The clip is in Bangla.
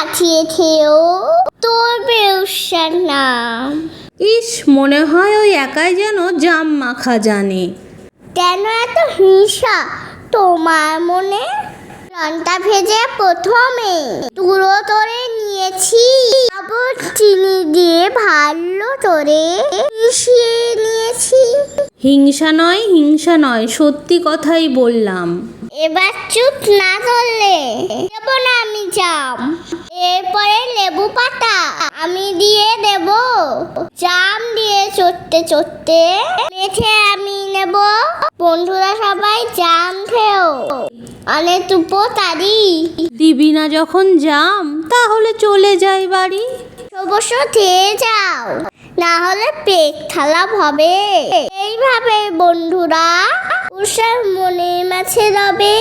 পাঠিয়েছেও তোর বেউসার নাম। ইস মনে হয় ওই একাই যেন জাম মাখা জানে। কেন এত হিংসা? তোমার মনে লঙ্কা ভেজে প্রথমে তুলো তোরে নিয়েছি। আবার চিনি দিয়ে ভালো করে মিশিয়ে নিয়েছি। হিংসা নয় হিংসা নয় সত্যি কথাই বললাম। এবার চুপ না করলে দেব না আমি এরপরে লেবু পাতা আমি দিয়ে দেব। জাম দিয়ে চটতে চটতে মেখে আমি নেব। বন্ধুরা সবাই জাম খেও। অনেক তুপো তারি। দিবি না যখন জাম তাহলে চলে যাই বাড়ি। অবশ্য খেয়ে যাও না হলে পেট খারাপ হবে। এইভাবে বন্ধুরা উষার মনের মাঝে রবে।